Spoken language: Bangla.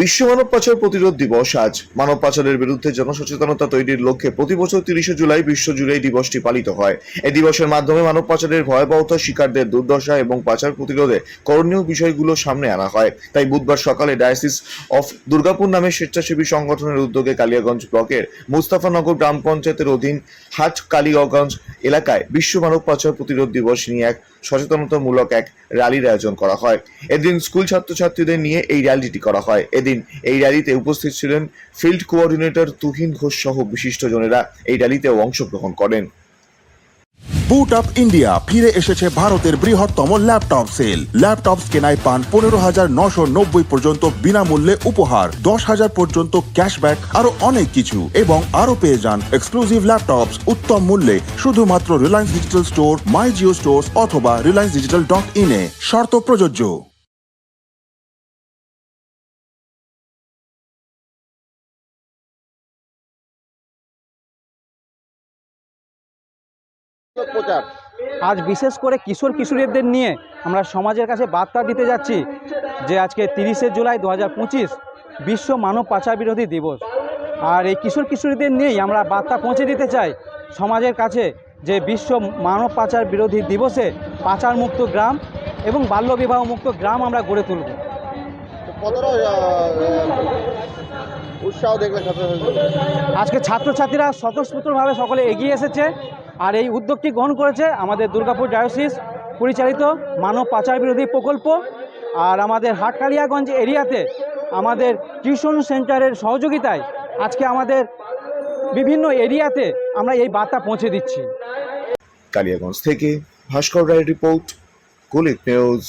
বিশ্ব মানব পাচার প্রতিরোধ দিবস আজ। মানব পাচারের বিরুদ্ধে জনসচেতনতা তৈরির লক্ষ্যে প্রতি বছর তিরিশে জুলাই বিশ্ব জুড়ে এই দিবসটি পালিত হয়। এই দিবসের মাধ্যমে মানব পাচারের ভয়াবহতা, শিকারদের দুর্দশা এবং পাচার প্রতিরোধে করণীয় বিষয়গুলো সামনে আনা হয়। তাই বুধবার সকালে ডায়াসিস অফ দুর্গাপুর নামে স্বেচ্ছাসেবী সংগঠনের উদ্যোগে কালিয়াগঞ্জ ব্লকের মুস্তাফানগর গ্রাম পঞ্চায়েতের অধীন হাট কালিয়াগঞ্জ এলাকায় বিশ্ব মানব পাচার প্রতিরোধ দিবস নিয়ে এক সচেতনতামূলক এক র্যালির আয়োজন করা হয়। এদিন স্কুল ছাত্রছাত্রীদের নিয়ে এই র্যালিটি করা হয়। এদিন এই র্যালিতে উপস্থিত ছিলেন ফিল্ড কোঅর্ডিনেটর তুহিন ঘোষ সহ বিশিষ্টজনেরা এই র্যালিতেও অংশগ্রহণ করেন। বুট আপ ইন্ডিয়া ফিরে এসেছে ভারতের বৃহত্তম ল্যাপটপ সেল। ল্যাপটপ কেনায় পান পনেরো হাজার নশো নব্বই পর্যন্ত বিনামূল্যে উপহার, দশ হাজার পর্যন্ত ক্যাশব্যাক আরও অনেক কিছু, এবং আরও পেয়ে যান এক্সক্লুসিভ ল্যাপটপ উত্তম মূল্যে, শুধুমাত্র Reliance Digital store my Jio store অথবা রিলায়েন্স ডিজিটাল ডট ইনে শর্ত প্রযোজ্য। প্রচার। আজ বিশেষ করে কিশোর কিশোরীদের নিয়ে আমরা সমাজের কাছে বার্তা দিতে যাচ্ছি যে আজকে তিরিশে জুলাই দু বিশ্ব মানব পাচার বিরোধী দিবস। আর এই কিশোর কিশোরীদের নিয়েই আমরা বার্তা পৌঁছে দিতে চাই সমাজের কাছে যে বিশ্ব মানব পাচার বিরোধী দিবসে পাচার মুক্ত গ্রাম এবং বাল্যবিবাহ মুক্ত গ্রাম আমরা গড়ে তুলব। কতটা উৎসাহ ছাত্রছাত্রীদের আজকে ছাত্রছাত্রীরা স্বতঃস্ফূর্তভাবে সকলে এগিয়ে এসেছে আর এই উদ্যোগটি গ্রহণ করেছে আমাদের দুর্গাপুর ডায়োসিস পরিচালিত মানব পাচার বিরোধী প্রকল্প আর আমাদের হাটকালিয়াগঞ্জ এরিয়াতে আমাদের টিউশন সেন্টারের সহযোগিতায় আজকে আমাদের বিভিন্ন এরিয়াতে আমরা এই বার্তা পৌঁছে দিচ্ছি। কালিয়াগঞ্জ থেকে ভাস্কর রায়ের রিপোর্ট কুলিক নিউজ।